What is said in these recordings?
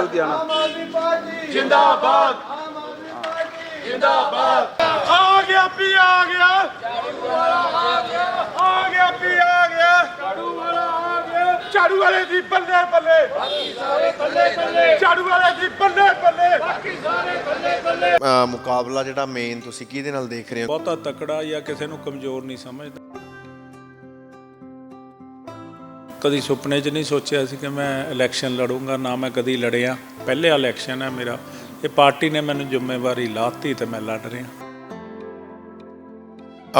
ਲੁਧਿਆਣਾ। ਆਮ ਆਦਮੀ ਪਾਰਟੀ। ਜਿੰਦਾਬਾਦ। ਆਮ ਆਦਮੀ ਪਾਰਟੀ। ਜਿੰਦਾਬਾਦ। ਆ ਗਿਆ ਪੀ ਆ ਗਿਆ। ਆ ਗਿਆ। ਪੀ ਆ ਗਿਆ। ਝਾੜੂ ਵਾਲਾ ਆ ਗਿਆ। ਝਾੜੂ ਵਾਲੇ ਦੀ ਬੱਲੇ ਬੱਲੇ। ਬਾਕੀ ਸਾਰੇ ਬੱਲੇ ਬੱਲੇ। ਝਾੜੂ ਵਾਲੇ ਦੀ ਬੱਲੇ ਬੱਲੇ। ਬਾਕੀ ਸਾਰੇ ਬੱਲੇ ਬੱਲੇ। ਅ, ਮੁਕਾਬਲਾ ਜਿਹੜਾ ਮੇਨ ਤੁਸੀਂ ਕਿਹਦੇ ਨਾਲ ਦੇਖ ਰਹੇ ਹੋ? ਬਹੁਤਾ ਤਕੜਾ ਜਾਂ ਕਿਸੇ ਨੂੰ ਕਮਜ਼ੋਰ ਨਹੀਂ ਸਮਝਦਾ। ਕਦੀ ਸੁਪਨੇ 'ਚ ਨਹੀਂ ਸੋਚਿਆ ਸੀ ਕਿ ਮੈਂ ਇਲੈਕਸ਼ਨ ਲੜੂੰਗਾ ਨਾ ਮੈਂ ਕਦੀ ਲੜਿਆ। ਪਹਿਲੇ ਇਲੈਕਸ਼ਨ ਹੈ ਮੇਰਾ। ਇਹ ਪਾਰਟੀ ਨੇ ਮੈਨੂੰ ਜ਼ਿੰਮੇਵਾਰੀ ਲਾਤੀ ਤੇ ਮੈਂ ਲੜ ਰਿਹਾ।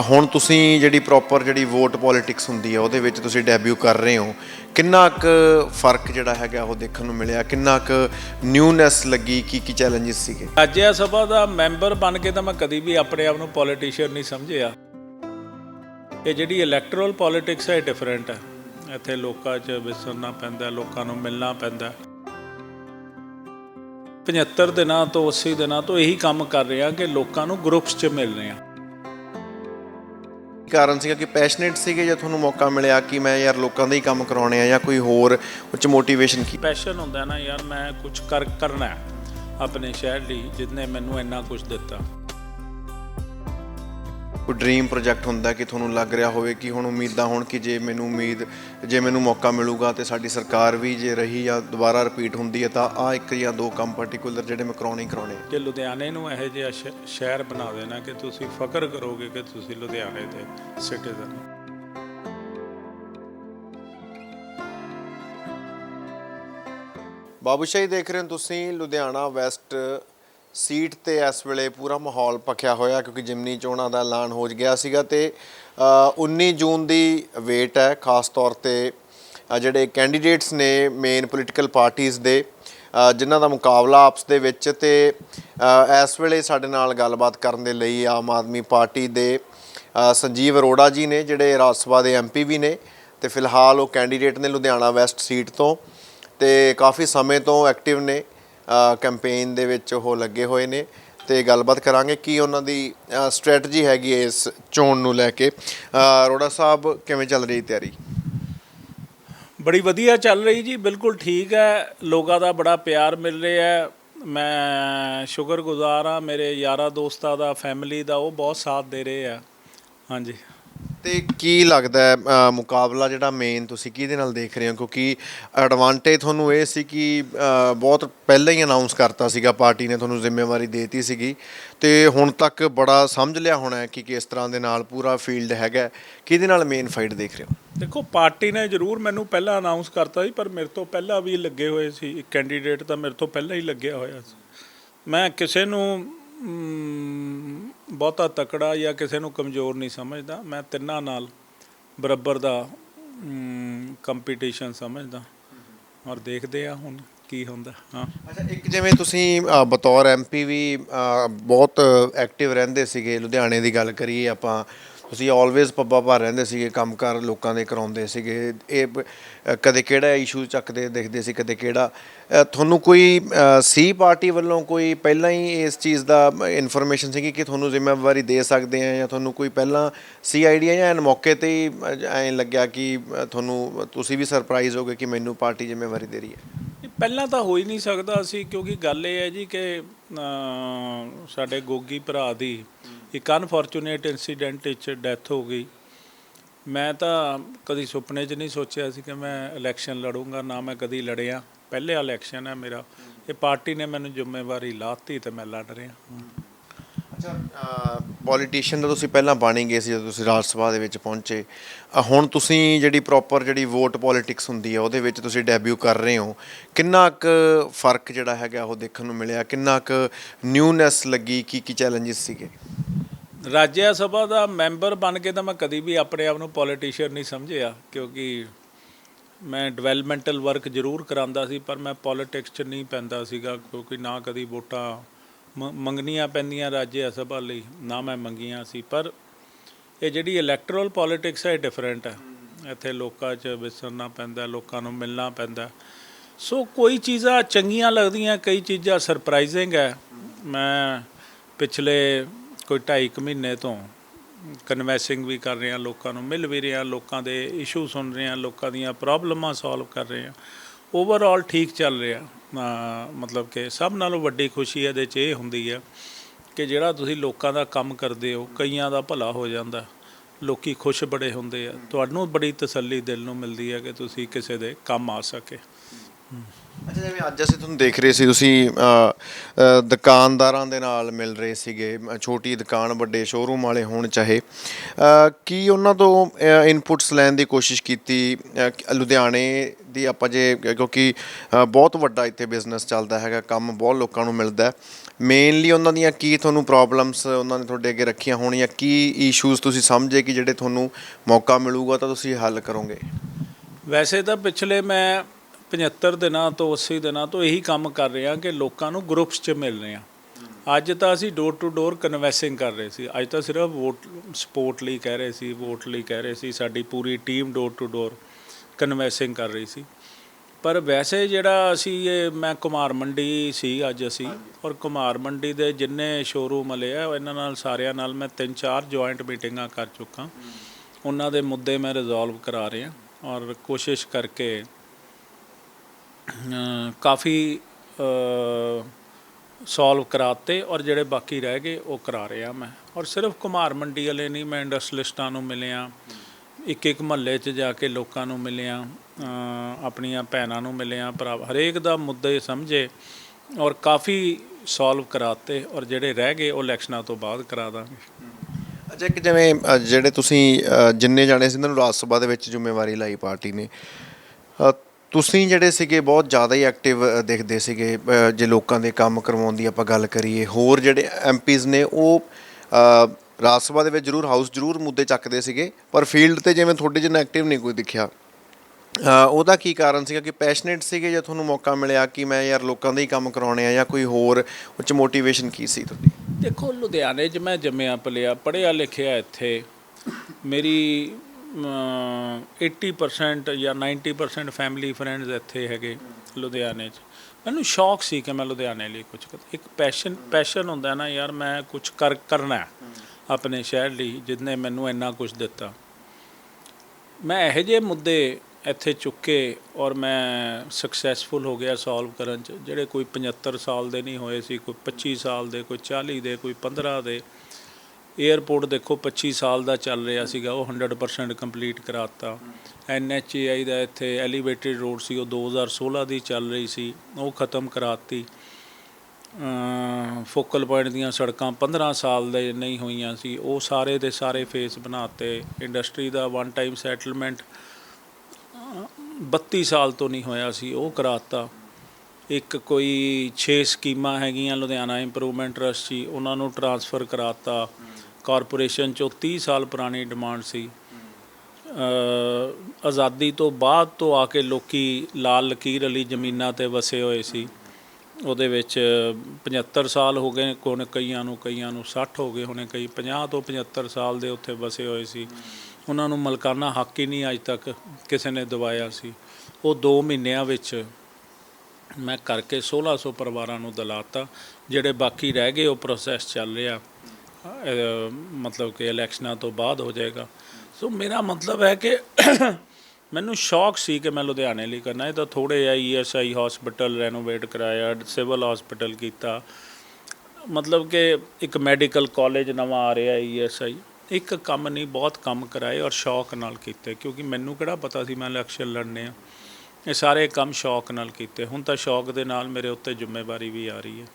ਹੁਣ ਤੁਸੀਂ ਜਿਹੜੀ ਪ੍ਰੋਪਰ ਜਿਹੜੀ ਵੋਟ ਪੋਲਿਟਿਕਸ ਹੁੰਦੀ ਹੈ ਉਹਦੇ ਵਿੱਚ ਤੁਸੀਂ ਡੈਬਿਊ ਕਰ ਰਹੇ ਹੋ। ਕਿੰਨਾ ਕੁ ਫ਼ਰਕ ਜਿਹੜਾ ਹੈਗਾ ਉਹ ਦੇਖਣ ਨੂੰ ਮਿਲਿਆ? ਕਿੰਨਾ ਕੁ ਨਿਊਨੈਸ ਲੱਗੀ? ਕੀ ਕੀ ਚੈਲੰਜਸ ਸੀਗੇ? ਰਾਜ ਸਭਾ ਦਾ ਮੈਂਬਰ ਬਣ ਕੇ ਤਾਂ ਮੈਂ ਕਦੀ ਵੀ ਆਪਣੇ ਆਪ ਨੂੰ ਪੋਲੀਟੀਸ਼ੀਅਨ ਨਹੀਂ ਸਮਝਿਆ। ਇਹ ਜਿਹੜੀ ਇਲੈਕਟਰਲ ਪੋਲਿਟਿਕਸ ਹੈ ਡਿਫਰੈਂਟ ਹੈ। ਇੱਥੇ ਲੋਕਾਂ 'ਚ ਵਿਸਰਨਾ ਪੈਂਦਾ ਲੋਕਾਂ ਨੂੰ ਮਿਲਣਾ ਪੈਂਦਾ। 75 ਦਿਨਾਂ ਤੋਂ 80 ਦਿਨਾਂ ਤੋਂ ਇਹੀ ਕੰਮ ਕਰ ਰਹੇ ਹਾਂ ਕਿ ਲੋਕਾਂ ਨੂੰ ਗਰੁੱਪਸ 'ਚ ਮਿਲ ਰਹੇ ਹਾਂ ਕਾਰਨ ਸੀਗਾ ਕਿ ਪੈਸ਼ਨੇਟ ਸੀਗੇ ਜਾਂ ਤੁਹਾਨੂੰ ਮੌਕਾ ਮਿਲਿਆ ਕਿ ਮੈਂ ਯਾਰ ਲੋਕਾਂ ਦੇ ਹੀ ਕੰਮ ਕਰਾਉਣੇ ਆ ਜਾਂ ਕੋਈ ਹੋਰ ਉੱਚ ਮੋਟੀਵੇਸ਼ਨ ਕੀ? ਪੈਸ਼ਨ ਹੁੰਦਾ ਨਾ ਯਾਰ ਮੈਂ ਕੁਝ ਕਰ ਕਰਨਾ ਆਪਣੇ ਸ਼ਹਿਰ ਲਈ ਜਿਸਨੇ ਮੈਨੂੰ ਇੰਨਾ ਕੁਝ ਦਿੱਤਾ। ਕੋਈ ਡ੍ਰੀਮ ਪ੍ਰੋਜੈਕਟ ਹੁੰਦਾ ਕਿ ਤੁਹਾਨੂੰ ਲੱਗ ਰਿਹਾ ਹੋਵੇ ਕਿ ਹੁਣ ਉਮੀਦਾਂ ਹੋਣ ਕਿ ਜੇ ਮੈਨੂੰ ਉਮੀਦ ਜੇ ਮੈਨੂੰ ਮੌਕਾ ਮਿਲੂਗਾ ਤੇ ਸਾਡੀ ਸਰਕਾਰ ਵੀ ਜੇ ਰਹੀ ਜਾਂ ਦੁਬਾਰਾ ਰਿਪੀਟ ਹੁੰਦੀ ਹੈ ਤਾਂ ਆ ਇੱਕ ਜਾਂ ਦੋ ਕੰਮ ਪਾਰਟਿਕੂਲਰ ਜਿਹੜੇ ਮੈਂ ਕਰਾਉਣੇ ਹੀ ਕਰਾਉਣੇ। ਕਿ ਲੁਧਿਆਣੇ ਨੂੰ ਇਹੋ ਜਿਹਾ ਸ਼- ਸ਼ਹਿਰ ਬਣਾ ਦੇਣਾ ਕਿ ਤੁਸੀਂ ਫਖਰ ਕਰੋਗੇ ਕਿ ਤੁਸੀਂ ਲੁਧਿਆਣੇ ਦੇ ਸਿਟੀਜ਼ਨ ਹੋ ਬਾਬੂਸ਼ਾਹੀ ਦੇਖ ਰਹੇ ਹੋ ਤੁਸੀਂ ਲੁਧਿਆਣਾ ਵੈਸਟ ਸੀਟ ਤੇ ਇਸ ਵੇਲੇ ਪੂਰਾ ਮਾਹੌਲ ਪੱਕਿਆ ਹੋਇਆ ਕਿਉਂਕਿ ਜਿਮਨੀ ਚੋਣਾਂ ਦਾ ਐਲਾਨ ਹੋ ਗਿਆ ਸੀਗਾ ਤੇ ਅ, 19 ਜੂਨ ਦੀ ਵੇਟ ਹੈ ਖਾਸ ਤੌਰ ਤੇ ਜਿਹੜੇ ਕੈਂਡੀਡੇਟਸ ਨੇ ਮੇਨ ਪੋਲੀਟੀਕਲ ਪਾਰਟੀਆਂ ਦੇ ਜਿਨ੍ਹਾਂ ਦਾ ਮੁਕਾਬਲਾ ਆਪਸ ਦੇ ਵਿੱਚ ਤੇ ਇਸ ਵੇਲੇ ਸਾਡੇ ਨਾਲ ਗੱਲਬਾਤ ਕਰਨ ਦੇ ਲਈ ਆਮ ਆਦਮੀ ਪਾਰਟੀ ਦੇ ਸੰਜੀਵ ਅਰੋੜਾ ਜੀ ਨੇ ਜਿਹੜੇ ਰਾਜ ਸਭਾ ਦੇ ਐਮਪੀ ਵੀ ਨੇ ਤੇ ਫਿਲਹਾਲ ਉਹ ਕੈਂਡੀਡੇਟ ਨੇ ਲੁਧਿਆਣਾ ਵੈਸਟ ਸੀਟ ਤੋਂ ਤੇ ਕਾਫੀ ਸਮੇਂ ਤੋਂ ਐਕਟਿਵ ਨੇ। ਕੈਂਪੇਨ ਦੇ ਵਿੱਚ ਉਹ ਲੱਗੇ ਹੋਏ ਨੇ ਤੇ ਗੱਲਬਾਤ ਕਰਾਂਗੇ ਕੀ ਉਹਨਾਂ ਦੀ ਸਟ੍ਰੈਟਜੀ ਹੈਗੀ ਹੈ ਇਸ ਚੋਣ ਨੂੰ ਲੈ ਕੇ। ਅਰੋੜਾ ਸਾਹਿਬ, ਕਿਵੇਂ ਚੱਲ ਰਹੀ ਤਿਆਰੀ? ਬੜੀ ਵਧੀਆ ਚੱਲ ਰਹੀ ਜੀ, ਬਿਲਕੁਲ ਠੀਕ ਹੈ। ਲੋਕਾਂ ਦਾ ਬੜਾ ਪਿਆਰ ਮਿਲ ਰਿਹਾ ਹੈ। ਮੈਂ ਸ਼ੁਕਰਗੁਜ਼ਾਰ ਹਾਂ, ਮੇਰੇ ਯਾਰਾਂ ਦੋਸਤਾਂ ਦਾ ਫੈਮਿਲੀ ਦਾ, ਉਹ ਬਹੁਤ ਸਾਥ ਦੇ ਰਹੇ ਆ। ਹਾਂਜੀ। ਤੇ ਕੀ ਲੱਗਦਾ ਹੈ ਅ, ਮੁਕਾਬਲਾ ਜਿਹੜਾ ਮੇਨ ਤੁਸੀਂ ਕਿਹਦੇ ਨਾਲ ਦੇਖ ਰਹੇ ਹੋ? ਕਿਉਂਕਿ ਐਡਵਾਂਟੇਜ ਤੁਹਾਨੂੰ ਇਹ ਸੀ ਕਿ ਅ, ਬਹੁਤ ਪਹਿਲਾਂ ਹੀ ਅਨਾਉਂਸ ਕਰਤਾ ਸੀਗਾ ਪਾਰਟੀ ਨੇ ਤੁਹਾਨੂੰ ਜ਼ਿੰਮੇਵਾਰੀ ਦੇਤੀ ਸੀਗੀ। ਤੇ ਹੁਣ ਤੱਕ ਬੜਾ ਸਮਝ ਲਿਆ ਹੋਣਾ ਹੈ ਕਿ ਕਿਸ ਤਰ੍ਹਾਂ ਦੇ ਨਾਲ ਪੂਰਾ ਫੀਲਡ ਹੈਗਾ ਹੈ। ਕਿਹਦੇ ਨਾਲ ਮੇਨ ਫਾਈਟ ਦੇਖ ਰਹੇ ਹੋ? ਦੇਖੋ ਪਾਰਟੀ ਨੇ ਜ਼ਰੂਰ ਮੈਨੂੰ ਪਹਿਲਾਂ ਅਨਾਉਂਸ ਕਰਤਾ ਸੀ ਪਰ ਮੇਰੇ ਤੋਂ ਪਹਿਲਾਂ ਵੀ ਲੱਗੇ ਹੋਏ ਸੀ ਇੱਕ ਕੈਂਡੀਡੇਟ ਤਾਂ ਮੇਰੇ ਤੋਂ ਪਹਿਲਾਂ ਹੀ ਲੱਗਿਆ ਹੋਇਆ ਸੀ। ਮੈਂ ਕਿਸੇ ਨੂੰ ਬਹੁਤਾ ਤਕੜਾ ਜਾਂ ਕਿਸੇ ਨੂੰ ਕਮਜ਼ੋਰ ਨਹੀਂ ਸਮਝਦਾ। ਮੈਂ ਤਿੰਨਾਂ ਨਾਲ ਬਰਾਬਰ ਦਾ ਕੰਪੀਟੀਸ਼ਨ ਸਮਝਦਾ। ਔਰ ਦੇਖਦੇ ਆ ਹੁਣ ਕੀ ਹੁੰਦਾ ਹਾਂ। ਅੱਛਾ ਇੱਕ ਜਿਵੇਂ ਤੁਸੀਂ ਅ, ਬਤੌਰ ਐਮਪੀ ਵੀ ਬਹੁਤ ਐਕਟਿਵ ਰਹਿੰਦੇ ਸੀਗੇ ਲੁਧਿਆਣੇ ਦੀ ਗੱਲ ਕਰੀਏ ਆਪਾਂ ਤੁਸੀਂ ਆਲਵੇਜ਼ ਪੱਬਾ ਭਰ ਰਹਿੰਦੇ ਸੀਗੇ, ਕੰਮਕਾਰ ਲੋਕਾਂ ਦੇ ਕਰਾਉਂਦੇ ਸੀਗੇ। ਇਹ ਕਦੇ ਕਿਹੜਾ ਇਸ਼ੂ ਚੱਕਦੇ, ਦੇਖਦੇ ਸੀ, ਕਦੇ ਕਿਹੜਾ। ਤੁਹਾਨੂੰ ਕੋਈ ਸੀ ਪਾਰਟੀ ਵੱਲੋਂ ਕੋਈ ਪਹਿਲਾਂ ਹੀ ਇਸ ਚੀਜ਼ ਦਾ ਇਨਫੋਰਮੇਸ਼ਨ ਸੀਗੀ ਕਿ ਤੁਹਾਨੂੰ ਜ਼ਿੰਮੇਵਾਰੀ ਦੇ ਸਕਦੇ ਆ ਜਾਂ ਤੁਹਾਨੂੰ ਕੋਈ ਪਹਿਲਾਂ ਸੀ ਆਈਡੀਆ ਜਾਂ ਐਨ ਮੌਕੇ ਤੇ ਹੀ ਐਂ ਲੱਗਿਆ ਕਿ ਤੁਹਾਨੂੰ, ਤੁਸੀਂ ਵੀ ਸਰਪ੍ਰਾਈਜ਼ ਹੋਗੇ ਕਿ ਮੈਨੂੰ ਪਾਰਟੀ ਜ਼ਿੰਮੇਵਾਰੀ ਦੇ ਰਹੀ ਹੈ? ਪਹਿਲਾਂ ਤਾਂ ਹੋ ਹੀ ਨਹੀਂ ਸਕਦਾ ਸੀ, ਕਿਉਂਕਿ ਗੱਲ ਇਹ ਹੈ ਜੀ ਕਿ ਸਾਡੇ ਗੋਗੀ ਭਰਾ ਦੀ ਇੱਕ ਅਨਫੋਰਚੂਨੇਟ ਇਨਸੀਡੈਂਟ ਵਿੱਚ ਡੈਥ ਹੋ ਗਈ। ਮੈਂ ਤਾਂ ਕਦੀ ਸੁਪਨੇ 'ਚ ਨਹੀਂ ਸੋਚਿਆ ਸੀ ਕਿ ਮੈਂ ਇਲੈਕਸ਼ਨ ਲੜੂੰਗਾ, ਨਾ ਮੈਂ ਕਦੀ ਲੜਿਆ। ਪਹਿਲੇ ਇਲੈਕਸ਼ਨ ਹੈ ਮੇਰਾ। ਇਹ ਪਾਰਟੀ ਨੇ ਮੈਨੂੰ ਜ਼ਿੰਮੇਵਾਰੀ ਲਾਤੀ ਤੇ ਮੈਂ ਲੜ ਰਿਹਾ। ਅੱਛਾ ਪੋਲੀਟੀਸ਼ੀਅਨ ਤਾਂ ਤੁਸੀਂ ਪਹਿਲਾਂ ਬਾਣੀ ਗਏ ਸੀ ਜਦੋਂ ਤੁਸੀਂ ਰਾਜ ਸਭਾ ਦੇ ਵਿੱਚ ਪਹੁੰਚੇ। ਅ, ਹੁਣ ਤੁਸੀਂ ਜਿਹੜੀ ਪ੍ਰੋਪਰ ਜਿਹੜੀ ਵੋਟ ਪੋਲਿਟਿਕਸ ਹੁੰਦੀ ਹੈ ਉਹਦੇ ਵਿੱਚ ਤੁਸੀਂ ਡੈਬਿਊ ਕਰ ਰਹੇ ਹੋ। ਕਿੰਨਾ ਕੁ ਫ਼ਰਕ ਜਿਹੜਾ ਹੈਗਾ ਉਹ ਦੇਖਣ ਨੂੰ ਮਿਲਿਆ? ਕਿੰਨਾ ਕੁ ਨਿਊਨੈਸ ਲੱਗੀ? ਕੀ ਕੀ ਚੈਲੰਜਸ ਸੀਗੇ? ਰਾਜ ਸਭਾ ਦਾ ਮੈਂਬਰ ਬਣ ਕੇ ਤਾਂ ਮੈਂ ਕਦੀ ਵੀ ਆਪਣੇ ਆਪ ਨੂੰ ਪੋਲੀਟੀਸ਼ੀਅਨ ਨਹੀਂ ਸਮਝਿਆ ਕਿਉਂਕਿ ਮੈਂ ਡਿਵੈਲਪਮੈਂਟਲ ਵਰਕ ਜ਼ਰੂਰ ਕਰਾਂਦਾ ਸੀ ਪਰ ਮੈਂ ਪੋਲਿਟਿਕਸ 'ਚ ਨਹੀਂ ਪੈਂਦਾ ਸੀਗਾ ਕਿਉਂਕਿ ਨਾ ਕਦੀ ਵੋਟਾਂ ਮੰਗਣੀਆਂ ਪੈਂਦੀਆਂ ਰਾਜ ਸਭਾ ਲਈ, ਨਾ ਮੈਂ ਮੰਗੀਆਂ ਸੀ, ਪਰ ਇਹ ਜਿਹੜੀ ਇਲੈਕਟਰਲ ਪੋਲਿਟਿਕਸ ਹੈ, ਇਹ ਡਿਫਰੈਂਟ ਹੈ। ਇੱਥੇ ਲੋਕਾਂ 'ਚ ਵਿਸਰਨਾ ਪੈਂਦਾ, ਲੋਕਾਂ ਨੂੰ ਮਿਲਣਾ ਪੈਂਦਾ। ਸੋ ਕੋਈ ਚੀਜ਼ਾਂ ਚੰਗੀਆਂ ਲੱਗਦੀਆਂ, ਕਈ ਚੀਜ਼ਾਂ ਸਰਪ੍ਰਾਈਜ਼ਿੰਗ ਹੈ। ਮੈਂ ਪਿਛਲੇ ਕੋਈ 2.5 ਮਹੀਨੇ ਤੋਂ ਕਨਵੈਸਿੰਗ ਵੀ ਕਰ ਰਿਹਾ, ਲੋਕਾਂ ਨੂੰ ਮਿਲ ਵੀ ਰਿਹਾ, ਲੋਕਾਂ ਦੇ ਇਸ਼ੂ ਸੁਣ ਰਿਹਾ, ਲੋਕਾਂ ਦੀਆਂ ਪ੍ਰੋਬਲਮਾਂ ਸੋਲਵ ਕਰ ਰਿਹਾ ਓਵਰਆਲ ਠੀਕ ਚੱਲ ਰਿਹਾ। ਮਤਲਬ ਕਿ ਸਭ ਨਾਲੋਂ ਵੱਡੀ ਖੁਸ਼ੀ ਇਹਦੇ 'ਚ ਇਹ ਹੁੰਦੀ ਹੈ ਕਿ ਜਿਹੜਾ ਤੁਸੀਂ ਲੋਕਾਂ ਦਾ ਕੰਮ ਕਰਦੇ ਹੋ ਕਈਆਂ ਦਾ ਭਲਾ ਹੋ ਜਾਂਦਾ। ਲੋਕੀ ਖੁਸ਼ ਬੜੇ ਹੁੰਦੇ ਆ। ਤੁਹਾਨੂੰ ਬੜੀ ਤਸੱਲੀ ਦਿਲ ਨੂੰ ਮਿਲਦੀ ਹੈ ਕਿ ਤੁਸੀਂ ਕਿਸੇ ਦੇ ਕੰਮ ਆ ਸਕੇ। ਅੱਛਾ ਜਿਵੇਂ ਅੱਜ ਅਸੀਂ ਤੁਹਾਨੂੰ ਦੇਖ ਰਹੇ ਸੀ ਤੁਸੀਂ ਅ, ਅ, ਦੁਕਾਨਦਾਰਾਂ ਦੇ ਨਾਲ ਮਿਲ ਰਹੇ ਸੀਗੇ ਅ, ਛੋਟੀ ਦੁਕਾਨ ਵੱਡੇ ਸ਼ੋਰੂਮ ਵਾਲੇ ਹੋਣ ਚਾਹੇ। ਅ, ਕੀ ਉਹਨਾਂ ਤੋਂ ਇਨਪੁਟਸ ਲੈਣ ਦੀ ਕੋਸ਼ਿਸ਼ ਕੀਤੀ ਅ, ਕਿ ਲੁਧਿਆਣੇ ਦੀ ਆਪਾਂ ਜੇ ਕਿਉਂਕਿ ਅ, ਬਹੁਤ ਵੱਡਾ ਇੱਥੇ ਬਿਜ਼ਨਸ ਚੱਲਦਾ ਹੈਗਾ ਕੰਮ ਬਹੁਤ ਲੋਕਾਂ ਨੂੰ ਮਿਲਦਾ ਮੇਨਲੀ ਉਹਨਾਂ ਦੀਆਂ ਕੀ ਤੁਹਾਨੂੰ ਪ੍ਰੋਬਲਮਸ ਉਹਨਾਂ ਨੇ ਤੁਹਾਡੇ ਅੱਗੇ ਰੱਖੀਆਂ ਹੋਣੀਆਂ? ਕੀ ਇਸ਼ੂਜ਼ ਤੁਸੀਂ ਸਮਝੇ ਕਿ ਜਿਹੜੇ ਤੁਹਾਨੂੰ ਮੌਕਾ ਮਿਲੂਗਾ ਤਾਂ ਤੁਸੀਂ ਹੱਲ ਕਰੋਗੇ? ਵੈਸੇ ਤਾਂ ਪਿਛਲੇ ਮੈਂ 75 ਦਿਨਾਂ ਤੋਂ 80 ਦਿਨਾਂ ਤੋਂ ਇਹੀ ਕੰਮ ਕਰ ਰਹੇ ਰਿਹਾ ਕਿ ਲੋਕਾਂ ਨੂੰ ਗਰੁੱਪਸ 'ਚ ਮਿਲ ਰਹੇ ਹਾਂ। ਅੱਜ ਤਾਂ ਅਸੀਂ ਡੋਰ ਟੂ ਡੋਰ ਕਨਵੈਸਿੰਗ ਕਰ ਰਹੇ ਸੀ। ਅੱਜ ਤਾਂ ਸਿਰਫ ਵੋਟ ਸਪੋਰਟ ਲਈ ਕਹਿ ਰਹੇ ਸੀ ਵੋਟ ਲਈ ਕਹਿ ਰਹੇ ਸੀ। ਸਾਡੀ ਪੂਰੀ ਟੀਮ ਡੋਰ ਟੂ ਡੋਰ ਕਨਵੈਸਿੰਗ ਕਰ ਰਹੀ ਸੀ। ਪਰ ਵੈਸੇ ਜਿਹੜਾ ਅਸੀਂ ਇਹ, ਮੈਂ ਕੁਮਾਰ ਮੰਡੀ ਸੀ ਅੱਜ ਅਸੀਂ ਔਰ ਕੁਮਾਰ ਮੰਡੀ ਦੇ ਜਿੰਨੇ ਸ਼ੋਰੂਮ ਵਾਲੇ ਆ, ਇਹਨਾਂ ਨਾਲ ਸਾਰਿਆਂ ਨਾਲ ਮੈਂ ਤਿੰਨ ਚਾਰ ਜੁਆਇੰਟ ਮੀਟਿੰਗਾਂ ਕਰ ਚੁੱਕਾ। ਉਹਨਾਂ ਦੇ ਮੁੱਦੇ ਮੈਂ ਰਿਜ਼ੋਲਵ ਕਰਾ ਰਿਹਾ ਔਰ ਕੋਸ਼ਿਸ਼ ਕਰਕੇ ਕਾਫੀ ਸੋਲਵ ਕਰਾਤੇ ਔਰ ਜਿਹੜੇ ਬਾਕੀ ਰਹਿ ਗਏ, ਉਹ ਕਰਾ ਰਿਹਾ ਮੈਂ। ਔਰ ਸਿਰਫ ਕੁਮਾਰ ਮੰਡੀ ਵਾਲੇ ਨਹੀਂ, ਮੈਂ ਇੰਡਸਟਰੀਲਿਸਟਾਂ ਨੂੰ ਮਿਲਿਆ। ਇੱਕ ਇੱਕ ਮਹੱਲੇ 'ਚ ਜਾ ਕੇ ਲੋਕਾਂ ਨੂੰ ਮਿਲਿਆ ਆਪਣੀਆਂ ਭੈਣਾਂ ਨੂੰ ਮਿਲਿਆ ਭਰਾ ਹਰੇਕ ਦਾ ਮੁੱਦੇ ਸਮਝੇ ਔਰ ਕਾਫੀ ਸੋਲਵ ਕਰਾਤੇ ਔਰ ਜਿਹੜੇ ਰਹਿ ਗਏ, ਉਹ ਇਲੈਕਸ਼ਨਾਂ ਤੋਂ ਬਾਅਦ ਕਰਾ ਦਾਂਗੇ। ਅੱਛਾ ਕਿ ਜਿਵੇਂ ਜਿਹੜੇ ਤੁਸੀਂ ਜਿੰਨੇ ਜਾਣੇ ਸੀ ਇਹਨਾਂ ਨੂੰ ਰਾਜ ਸਭਾ ਦੇ ਵਿੱਚ ਜ਼ਿੰਮੇਵਾਰੀ ਲਾਈ ਪਾਰਟੀ ਨੇ ਤੁਸੀਂ ਜਿਹੜੇ ਸੀਗੇ ਬਹੁਤ ਜ਼ਿਆਦਾ ਹੀ ਐਕਟਿਵ ਦਿਖਦੇ ਸੀਗੇ ਜੇ ਲੋਕਾਂ ਦੇ ਕੰਮ ਕਰਵਾਉਣ ਦੀ ਆਪਾਂ ਗੱਲ ਕਰੀਏ, ਹੋਰ ਜਿਹੜੇ ਐਮਪੀਜ਼ ਨੇ ਉਹ ਰਾਜ ਸਭਾ ਦੇ ਵਿੱਚ ਜ਼ਰੂਰ ਹਾਊਸ ਜ਼ਰੂਰ ਮੁੱਦੇ ਚੱਕਦੇ ਸੀਗੇ, ਪਰ ਫੀਲਡ ਤੇ ਜਿਵੇਂ ਤੁਹਾਡੇ ਜਿੰਨਾ ਐਕਟਿਵ ਨਹੀਂ ਕੋਈ ਦਿਖਿਆ ਉਹਦਾ ਕੀ ਕਾਰਨ ਸੀਗਾ ਕਿ ਪੈਸ਼ਨੇਟ ਸੀਗੇ ਜਾਂ ਤੁਹਾਨੂੰ ਮੌਕਾ ਮਿਲਿਆ ਕਿ ਮੈਂ ਯਾਰ ਲੋਕਾਂ ਦੇ ਹੀ ਕੰਮ ਕਰਾਉਣੇ ਆ ਜਾਂ ਕੋਈ ਹੋਰ ਉੱਚ ਮੋਟੀਵੇਸ਼ਨ ਕੀ ਸੀ ਤੁਹਾਡੀ? ਦੇਖੋ ਲੁਧਿਆਣੇ 'ਚ ਮੈਂ ਜੰਮਿਆ, ਪਲਿਆ, ਪੜ੍ਹਿਆ, ਲਿਖਿਆ ਇੱਥੇ। ਮੇਰੀ 80% ਜਾਂ 90% ਫੈਮਿਲੀ ਫਰੈਂਡਸ ਇੱਥੇ ਹੈਗੇ ਲੁਧਿਆਣੇ 'ਚ। ਮੈਨੂੰ ਸ਼ੌਕ ਸੀ ਕਿ ਮੈਂ ਲੁਧਿਆਣੇ ਲਈ ਕੁਝ ਇੱਕ ਪੈਸ਼ਨ ਪੈਸ਼ਨ ਹੁੰਦਾ ਨਾ ਯਾਰ, ਮੈਂ ਕੁਝ ਕਰ, ਕਰਨਾ ਆਪਣੇ ਸ਼ਹਿਰ ਲਈ, ਜਿਸਨੇ ਮੈਨੂੰ ਇੰਨਾ ਕੁਝ ਦਿੱਤਾ। ਮੈਂ ਇਹੋ ਜਿਹੇ ਮੁੱਦੇ ਇੱਥੇ ਚੁੱਕੇ ਔਰ ਮੈਂ ਸਕਸੈਸਫੁਲ ਹੋ ਗਿਆ ਸੋਲਵ ਕਰਨ ਚ, ਜਿਹੜੇ ਕੋਈ 75 ਸਾਲ ਦੇ ਨਹੀਂ ਹੋਏ ਸੀ, ਕੋਈ 25 ਸਾਲ ਦੇ, ਕੋਈ 40 ਦੇ, ਕੋਈ 15 ਦੇ। 에ਅਰਪੋਰਟ ਦੇਖੋ 25 ਸਾਲ ਦਾ ਚੱਲ ਰਿਹਾ ਸੀਗਾ, ਉਹ 100% ਕੰਪਲੀਟ ਕਰਾਤਾ। ਐਨਐਚਏਆਈ ਦਾ ਇੱਥੇ ਐਲੀਵੇਟਡ ਰੋਡ ਸੀ, ਉਹ 2016 ਦੀ ਚੱਲ ਰਹੀ ਸੀ, ਉਹ ਖਤਮ ਕਰਾਤੀ। ਫੋਕਲ ਪੁਆਇੰਟ ਦੀਆਂ ਸੜਕਾਂ 15 ਸਾਲ ਦੇ ਨਹੀਂ ਹੋਈਆਂ ਸੀ, ਉਹ ਸਾਰੇ ਦੇ ਸਾਰੇ ਫੇਸ ਬਣਾਤੇ। ਇੰਡਸਟਰੀ ਦਾ ਵਨ ਟਾਈਮ ਸੈਟਲਮੈਂਟ 32 ਸਾਲ ਤੋਂ ਨਹੀਂ ਹੋਇਆ ਸੀ, ਉਹ ਕਰਾਤਾ। ਇੱਕ ਕੋਈ 6 ਸਕੀਮਾਂ ਹੈਗੀਆਂ, ਲੁਧਿਆਣਾ ਇੰਪਰੂਵਮੈਂਟ ਟਰਸਟ ਸੀ ਉਹਨਾਂ ਨੂੰ ਟਰਾਂਸਫਰ ਕਰਾਤਾ। ਕਾਰਪੋਰੇਸ਼ਨ ਚੋਂ 30 ਸਾਲ ਪੁਰਾਣੀ ਡਿਮਾਂਡ ਸੀ। ਆਜ਼ਾਦੀ ਤੋਂ ਬਾਅਦ ਤੋਂ ਆ ਕੇ ਲੋਕੀ ਲਾਲ ਲਕੀਰ ਵਾਲੀ ਜ਼ਮੀਨਾਂ ਤੇ ਵਸੇ ਹੋਏ ਸੀ। ਉਹਦੇ ਵਿੱਚ 75 ਸਾਲ ਹੋ ਗਏ ਕੋਣ ਕਈਆਂ ਨੂੰ ਕਈਆਂ ਨੂੰ 60 ਹੋ ਗਏ, ਹੋਣੇ ਕਈ 50 ਤੋਂ 75 ਸਾਲ ਦੇ ਉੱਥੇ ਵਸੇ ਹੋਏ ਸੀ। ਉਹਨਾਂ ਨੂੰ ਮਲਕਾਨਾ ਹੱਕ ਹੀ ਨਹੀਂ ਅੱਜ ਤੱਕ ਕਿਸੇ ਨੇ ਦਵਾਇਆ ਸੀ। ਉਹ 2 ਮਹੀਨਿਆਂ ਵਿੱਚ ਮੈਂ ਕਰਕੇ 1600 ਪਰਿਵਾਰਾਂ ਨੂੰ ਦਿਲਾਤਾ। ਜਿਹੜੇ ਬਾਕੀ ਰਹਿ ਗਏ, ਉਹ ਪ੍ਰੋਸੈਸ ਚੱਲ ਰਿਹਾ। ਅਹ, ਮਤਲਬ ਕਿ ਇਲੈਕਸ਼ਨਾਂ ਤੋਂ ਬਾਅਦ ਹੋ ਜਾਏਗਾ। ਸੋ ਮੇਰਾ ਮਤਲਬ ਹੈ ਕਿ ਮੈਨੂੰ ਸ਼ੌਕ ਸੀ ਕਿ ਮੈਂ ਲੁਧਿਆਣੇ ਲਈ ਕਰਨਾ। ਇਹ ਤਾਂ ਥੋੜੇ ਆ ਈਐਸਆਈ ਹਸਪੀਟਲ ਰੈਨੋਵੇਟ ਕਰਾਇਆ ਸਿਵਲ ਹਸਪੀਟਲ ਕੀਤਾ। ਮਤਲਬ ਕਿ ਇੱਕ ਮੈਡੀਕਲ ਕਾਲਜ ਨਵਾਂ ਆ ਰਿਹਾ ਈਐਸਆਈ ਇੱਕ ਕੰਮ ਨਹੀਂ ਬਹੁਤ ਕੰਮ ਕਰਾਏ ਔਰ ਸ਼ੌਕ ਨਾਲ ਕੀਤੇ ਕਿਉਂਕਿ ਮੈਨੂੰ ਕਿਹੜਾ ਪਤਾ ਸੀ ਮੈਂ ਇਲੈਕਸ਼ਨ ਲੜਨੇ ਆ। ਇਹ ਸਾਰੇ ਕੰਮ ਸ਼ੌਕ ਨਾਲ ਕੀਤੇ। ਹੁਣ ਤਾਂ ਸ਼ੌਕ ਦੇ ਨਾਲ ਮੇਰੇ ਉੱਤੇ ਜ਼ਿੰਮੇਵਾਰੀ ਵੀ ਆ ਰਹੀ ਹੈ।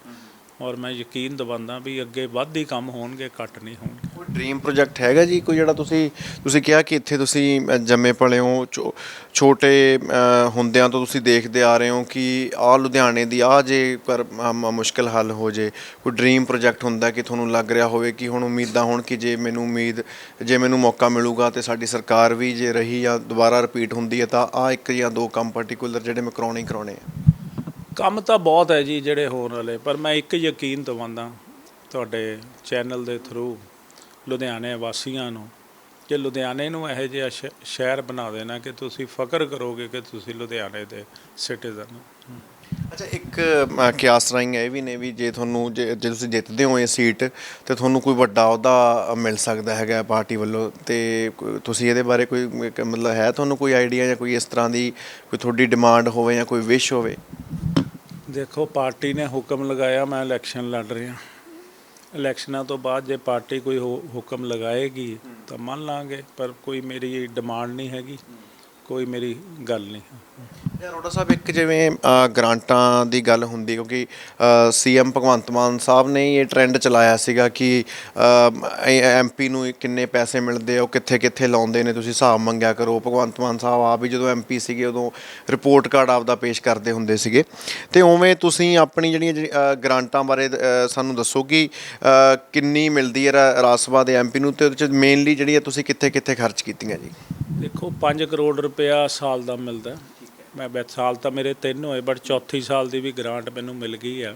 ਔਰ ਮੈਂ ਯਕੀਨ ਦਿਵਾਉਂਦਾ ਵੀ ਅੱਗੇ ਵੱਧ ਹੀ ਕੰਮ ਹੋਣਗੇ ਘੱਟ ਨਹੀਂ ਹੋਣਗੇ। ਕੋਈ ਡ੍ਰੀਮ ਪ੍ਰੋਜੈਕਟ ਹੈਗਾ ਜੀ? ਕੋਈ ਜਿਹੜਾ ਤੁਸੀਂ ਤੁਸੀਂ ਕਿਹਾ ਕਿ ਇੱਥੇ ਤੁਸੀਂ ਜੰਮੇ ਪਲੇ ਹੋ ਛੋ- ਛੋਟੇ ਅ, ਹੁੰਦਿਆਂ ਤੋਂ ਤੁਸੀਂ ਦੇਖਦੇ ਆ ਰਹੇ ਹੋ ਕਿ ਆ ਲੁਧਿਆਣੇ ਦੀ ਆ ਜੇ ਕਰ ਮ- ਮ- ਮੁਸ਼ਕਲ ਹੱਲ ਹੋ ਜੇ ਕੋਈ ਡ੍ਰੀਮ ਪ੍ਰੋਜੈਕਟ ਹੁੰਦਾ ਕਿ ਤੁਹਾਨੂੰ ਲੱਗ ਰਿਹਾ ਹੋਵੇ ਕਿ ਹੁਣ ਉਮੀਦਾਂ ਹੋਣ ਕਿ ਜੇ ਮੈਨੂੰ ਉਮੀਦ ਜੇ ਮੈਨੂੰ ਮੌਕਾ ਮਿਲੂਗਾ ਤੇ ਸਾਡੀ ਸਰਕਾਰ ਵੀ ਜੇ ਰਹੀ ਜਾਂ ਦੁਬਾਰਾ ਰਿਪੀਟ ਹੁੰਦੀ ਹੈ ਤਾਂ ਆ ਇੱਕ ਜਾਂ ਦੋ ਕੰਮ ਪਾਰਟਿਕੂਲਰ ਜਿਹੜੇ ਮੈਂ ਕਰਾਉਣੇ ਹੀ ਕਰਾਉਣੇ ਆ। ਕੰਮ ਤਾਂ ਬਹੁਤ ਹੈ ਜੀ ਜਿਹੜੇ ਹੋਣ ਵਾਲੇ, ਪਰ ਮੈਂ ਇੱਕ ਯਕੀਨ ਦਵਾਉਂਦਾ ਤੁਹਾਡੇ ਚੈਨਲ ਦੇ ਥਰੂ ਲੁਧਿਆਣੇ ਵਾਸੀਆਂ ਨੂੰ ਕਿ ਲੁਧਿਆਣੇ ਨੂੰ ਇਹੋ ਜਿਹਾ ਸ਼- ਸ਼ਹਿਰ ਬਣਾ ਦੇਣਾ ਕਿ ਤੁਸੀਂ ਫਕਰ ਕਰੋਗੇ ਕਿ ਤੁਸੀਂ ਲੁਧਿਆਣੇ ਦੇ ਸਿਟੀਜ਼ਨ ਹੋ। ਅੱਛਾ, ਇੱਕ ਕਿਆਸ ਰਾਹੀਂ ਇਹ ਵੀ ਨੇ ਵੀ ਜੇ ਤੁਹਾਨੂੰ, ਜੇ ਜੇ ਤੁਸੀਂ ਜਿੱਤਦੇ ਹੋ ਇਹ ਸੀਟ ਤੇ ਤੁਹਾਨੂੰ ਕੋਈ ਵੱਡਾ ਅਹੁਦਾ ਮਿਲ ਸਕਦਾ ਹੈਗਾ ਪਾਰਟੀ ਵੱਲੋਂ ਤੇ ਤੁਸੀਂ ਇਹਦੇ ਬਾਰੇ ਕੋਈ ਮਤਲਬ ਹੈ ਤੁਹਾਨੂੰ ਕੋਈ ਆਈਡੀਆ ਜਾਂ ਕੋਈ ਇਸ ਤਰ੍ਹਾਂ ਦੀ ਕੋਈ ਤੁਹਾਡੀ ਡਿਮਾਂਡ ਹੋਵੇ ਜਾਂ ਕੋਈ ਵਿਸ਼ ਹੋਵੇ? ਦੇਖੋ, ਪਾਰਟੀ ਨੇ ਹੁਕਮ ਲਗਾਇਆ, ਮੈਂ ਇਲੈਕਸ਼ਨ ਲੜ ਰਿਹਾ। ਇਲੈਕਸ਼ਨਾਂ ਤੋਂ ਬਾਅਦ ਜੇ ਪਾਰਟੀ ਕੋਈ ਹੋ- ਹੁਕਮ ਲਗਾਏਗੀ ਤਾਂ ਮੰਨ ਲਾਂਗੇ, ਪਰ ਕੋਈ ਮੇਰੀ ਡਿਮਾਂਡ ਨਹੀਂ ਹੈਗੀ। ਕੋਈ ਮੇਰੀ ਗੱਲ ਨਹੀਂ। ਅਰੋੜਾ ਸਾਹਿਬ ਇੱਕ ਜਿਵੇਂ ਅ, ਗ੍ਰਾਂਟਾਂ ਦੀ ਗੱਲ ਹੁੰਦੀ ਕਿਉਂਕਿ ਸੀਐਮ ਭਗਵੰਤ ਮਾਨ ਸਾਹਿਬ ਨੇ ਹੀ ਇਹ ਟ੍ਰੈਂਡ ਚਲਾਇਆ ਸੀਗਾ ਕਿ ਐਮਪੀ ਨੂੰ ਕਿੰਨੇ ਪੈਸੇ ਮਿਲਦੇ ਆ ਉਹ ਕਿੱਥੇ ਕਿੱਥੇ ਲਾਉਂਦੇ ਨੇ ਤੁਸੀਂ ਹਿਸਾਬ ਮੰਗਿਆ ਕਰੋ। ਭਗਵੰਤ ਮਾਨ ਸਾਹਿਬ ਆਪ ਹੀ ਜਦੋਂ ਐਮਪੀ ਸੀਗੇ ਉਦੋਂ ਰਿਪੋਰਟ ਕਾਰਡ ਆਪਦਾ ਪੇਸ਼ ਕਰਦੇ ਹੁੰਦੇ ਸੀਗੇ। ਤੇ ਉਵੇਂ ਤੁਸੀਂ ਆਪਣੀ ਜਿਹੜੀਆਂ ਜਿਹੜੀ, ਅ, ਗ੍ਰਾਂਟਾਂ ਬਾਰੇ ਅ, ਸਾਨੂੰ ਦੱਸੋ ਕਿ ਅ, ਕਿੰਨੀ ਮਿਲਦੀ ਹੈ ਰਾ- ਰਾਜ ਸਭਾ ਦੇ ਐਮਪੀ ਨੂੰ ਤੇ ਉਹਦੇ ਚ ਮੇਨਲੀ ਜਿਹੜੀ ਹੈ ਤੁਸੀਂ ਕਿੱਥੇ ਕਿੱਥੇ ਖਰਚ ਕੀਤੀਆਂ ਜੀ? ਦੇਖੋ 5 ਕਰੋੜ ਰੁਪਇਆ ਸਾਲ ਦਾ ਮਿਲਦਾ। ਮੈਂ ਬੈ, ਸਾਲ ਤਾਂ ਮੇਰੇ ਤਿੰਨ ਹੋਏ ਬਟ ਚੌਥੀ ਸਾਲ ਦੀ ਵੀ ਗ੍ਰਾਂਟ ਮੈਨੂੰ ਮਿਲ ਗਈ ਆ।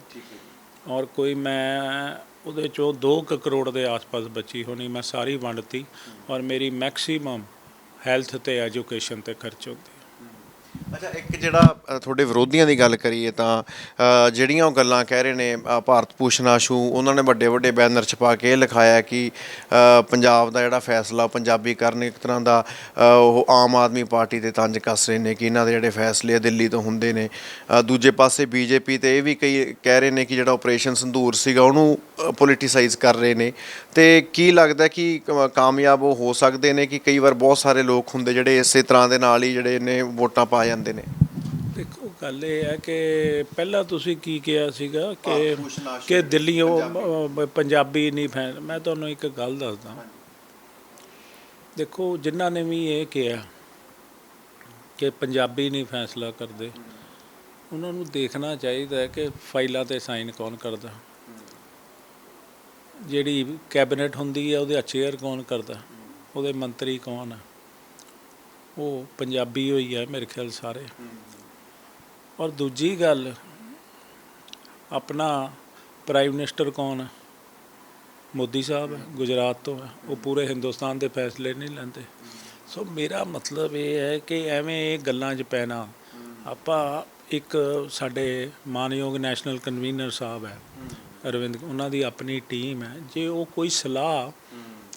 ਔਰ ਕੋਈ ਮੈਂ, ਉਹਦੇ ਚੋਂ 2 ਕਰੋੜ ਦੇ ਆਸ-ਪਾਸ ਬਚੀ ਹੋਣੀ, ਮੈਂ ਸਾਰੀ ਵੰਡਤੀ। ਔਰ ਮੇਰੀ ਮੈਕਸਿਮਮ ਹੈਲਥ ਤੇ ਐਜੂਕੇਸ਼ਨ ਤੇ ਖਰਚ ਹੁੰਦੀ ਅੱਛਾ ਇੱਕ ਜਿਹੜਾ ਅ, ਤੁਹਾਡੇ ਵਿਰੋਧੀਆਂ ਦੀ ਗੱਲ ਕਰੀਏ ਤਾਂ ਅ, ਜਿਹੜੀਆਂ ਉਹ ਗੱਲਾਂ ਕਹਿ ਰਹੇ ਨੇ ਅ, ਭਾਰਤ ਭੂਸ਼ਣ ਆਸ਼ੂ ਉਹਨਾਂ ਨੇ ਵੱਡੇ ਵੱਡੇ ਬੈਨਰ ਛਪਾ ਕੇ ਇਹ ਲਿਖਾਇਆ ਕਿ ਅ, ਪੰਜਾਬ ਦਾ ਜਿਹੜਾ ਫੈਸਲਾ ਉਹ ਪੰਜਾਬੀ ਕਰਨ ਇੱਕ ਤਰ੍ਹਾਂ ਦਾ ਅ, ਉਹ ਆਮ ਆਦਮੀ ਪਾਰਟੀ ਤੇ ਤੰਜ ਕੱਸ ਰਹੇ ਨੇ ਕਿ ਇਹਨਾਂ ਦੇ ਜਿਹੜੇ ਫੈਸਲੇ ਆ ਦਿੱਲੀ ਤੋਂ ਹੁੰਦੇ ਨੇ। ਅ, ਦੂਜੇ ਪਾਸੇ ਬੀਜੇਪੀ ਤੇ ਇਹ ਵੀ ਕਈ ਕਹਿ ਰਹੇ ਨੇ ਕਿ ਜਿਹੜਾ ਆਪਰੇਸ਼ਨ ਸੰਧੂਰ ਸੀਗਾ ਉਹਨੂੰ ਪੋਲੀਟੀਸਾਈਜ਼ ਕਰ ਰਹੇ ਨੇ। ਤੇ ਕੀ ਲੱਗਦਾ ਕਿ ਕ- ਕਾਮਯਾਬ ਉਹ ਹੋ ਸਕਦੇ ਨੇ ਕਿ ਕਈ ਵਾਰ ਬਹੁਤ ਸਾਰੇ ਲੋਕ ਹੁੰਦੇ ਜਿਹੜੇ ਇਸੇ ਤਰ੍ਹਾਂ ਦੇ ਨਾਲ ਹੀ ਜਿਹੜੇ ਨੇ ਵੋਟਾਂ ਪਾ ਜਾਂਦੇ ਨੇ। ਦੇਖੋ ਗੱਲ ਇਹ ਹੈ ਕਿ ਪਹਿਲਾਂ ਤੁਸੀਂ ਕੀ ਕਿਹਾ ਸੀਗਾ ਕਿ ਕਿ ਦਿੱਲੀ ਪੰਜਾਬੀ। ਨਹੀਂ ਫੈਨ। ਮੈਂ ਤੁਹਾਨੂੰ ਇੱਕ ਗੱਲ ਦੱਸਦਾ। ਦੇਖੋ ਜਿਨ੍ਹਾਂ ਨੇ ਵੀ ਇਹ ਕਿਹਾ ਕਿ ਪੰਜਾਬੀ ਨਹੀਂ ਫੈਸਲਾ ਕਰਦੇ ਉਹਨਾਂ ਨੂੰ ਦੇਖਣਾ ਚਾਹੀਦਾ ਹੈ ਕਿ ਫਾਈਲਾਂ ਤੇ ਸਾਈਨ ਕੌਣ ਕਰਦਾ। ਜਿਹੜੀ ਕੈਬਨਿਟ ਹੁੰਦੀ ਹੈ ਉਹਦੇ ਚੇਅਰ ਕੌਣ ਕਰਦਾ? ਉਹਦੇ ਮੰਤਰੀ ਕੌਣ ਹੈ ਉਹ ਪੰਜਾਬੀ ਹੋਈ ਹੈ ਮੇਰੇ ਖਿਆਲ ਸਾਰੇ। ਔਰ ਦੂਜੀ ਗੱਲ, ਆਪਣਾ ਪ੍ਰਾਈਮ ਮਿਨਿਸਟਰ ਕੌਣ ਹੈ ਮੋਦੀ ਸਾਹਿਬ ਹੈ ਗੁਜਰਾਤ ਤੋਂ ਹੈ ਉਹ ਪੂਰੇ ਹਿੰਦੁਸਤਾਨ ਦੇ ਫੈਸਲੇ ਨਹੀਂ ਲੈਂਦੇ। ਸੋ ਮੇਰਾ ਮਤਲਬ ਇਹ ਹੈ ਕਿ ਐਵੇਂ ਇਹ ਗੱਲਾਂ 'ਚ ਪੈਣਾ, ਆਪਾਂ ਇੱਕ ਸਾਡੇ ਮਾਨਯੋਗ ਨੈਸ਼ਨਲ ਕਨਵੀਨਰ ਸਾਹਿਬ ਹੈ ਅਰਵਿੰਦ, ਉਹਨਾਂ ਦੀ ਆਪਣੀ ਟੀਮ ਹੈ ਜੇ ਉਹ ਕੋਈ ਸਲਾਹ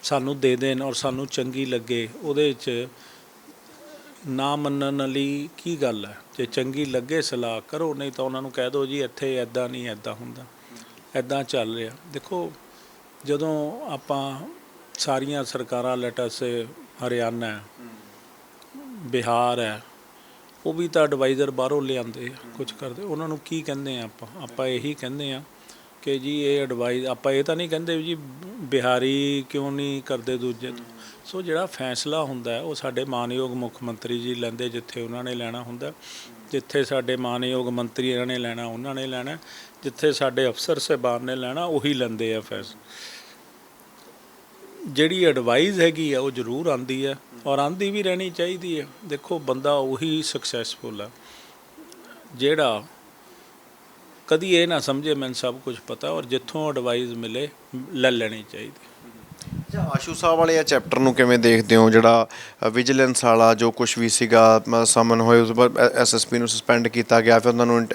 ਸਾਨੂੰ ਦੇ ਦੇਣ ਔਰ ਸਾਨੂੰ ਚੰਗੀ ਲੱਗੇ, ਉਹਦੇ 'ਚ ਨਾ ਮੰਨਣ ਲਈ ਕੀ ਗੱਲ ਹੈ? ਜੇ ਚੰਗੀ ਲੱਗੇ ਸਲਾਹ ਕਰੋ, ਨਹੀਂ ਤਾਂ ਉਹਨਾਂ ਨੂੰ ਕਹਿ ਦਿਓ ਜੀ, ਇੱਥੇ ਐਦਾਂ ਨਹੀਂ ਐਦਾਂ ਹੁੰਦਾ। ਐਦਾਂ ਚੱਲ ਰਿਹਾ। ਦੇਖੋ, ਜਦੋਂ ਆਪਾਂ ਸਾਰੀਆਂ ਸਰਕਾਰਾਂ ਲੈਟਸ ਹਰਿਆਣਾ ਬਿਹਾਰ ਹੈ, ਉਹ ਵੀ ਤਾਂ ਐਡਵਾਈਜ਼ਰ ਬਾਹਰੋਂ ਲਿਆਂਦੇ ਆ ਕੁਝ ਕਰਦੇ। ਉਹਨਾਂ ਨੂੰ ਕੀ ਕਹਿੰਦੇ ਆ ਆਪਾਂ? ਆਪਾਂ ਇਹੀ ਕਹਿੰਦੇ ਆ ਕਿ ਜੀ ਇਹ ਐਡਵਾਈਜ਼ ਆਪਾਂ ਇਹ ਤਾਂ ਨਹੀਂ ਕਹਿੰਦੇ ਵੀ ਜੀ ਬਿਹਾਰੀ ਕਿਉਂ ਨਹੀਂ ਕਰਦੇ ਦੂਜੇ ਤੋਂ। ਸੋ ਜਿਹੜਾ ਫੈਸਲਾ ਹੁੰਦਾ ਉਹ ਸਾਡੇ ਮਾਨਯੋਗ ਮੁੱਖ ਮੰਤਰੀ ਜੀ ਲੈਂਦੇ ਜਿੱਥੇ ਉਹਨਾਂ ਨੇ ਲੈਣਾ ਹੁੰਦਾ ਜਿੱਥੇ ਸਾਡੇ ਮਾਨਯੋਗ ਮੰਤਰੀ ਇਹਨਾਂ ਨੇ ਲੈਣਾ, ਉਹਨਾਂ ਨੇ ਲੈਣਾ ਜਿੱਥੇ ਸਾਡੇ ਅਫਸਰ ਸਾਹਿਬਾਨ ਨੇ ਲੈਣਾ, ਉਹੀ ਲੈਂਦੇ ਆ ਫੈਸਲਾ ਜਿਹੜੀ ਐਡਵਾਈਸ ਹੈਗੀ ਆ, ਉਹ ਜ਼ਰੂਰ ਆਂਦੀ ਹੈ ਔਰ ਆਂਦੀ ਵੀ ਰਹਿਣੀ ਚਾਹੀਦੀ ਹੈ ਦੇਖੋ, ਬੰਦਾ ਉਹੀ ਸਕਸੈਸਫੁਲ ਆ, ਜਿਹੜਾ ਕਦੀ ਇਹ ਨਾ ਸਮਝੇ ਮੈਨੂੰ ਸਭ ਕੁਝ ਪਤਾ ਔਰ ਜਿੱਥੋਂ ਐਡਵਾਈਸ ਮਿਲੇ, ਲੈ ਲੈਣੀ ਚਾਹੀਦੀ। ਅੱਛਾ ਆਸ਼ੂ ਸਾਹਿਬ ਵਾਲੇ ਆ ਚੈਪਟਰ ਨੂੰ ਕਿਵੇਂ ਦੇਖਦੇ ਹੋ? ਜਿਹੜਾ ਵਿਜੀਲੈਂਸ ਵਾਲਾ ਜੋ ਕੁਝ ਵੀ ਸੀਗਾ ਸਮਨ ਹੋਏ ਉਸ ਪਰ ਐਸਐਸਪੀ ਨੂੰ ਸਸਪੈਂਡ ਕੀਤਾ ਗਿਆ ਫਿਰ ਉਹਨਾਂ ਨੂੰ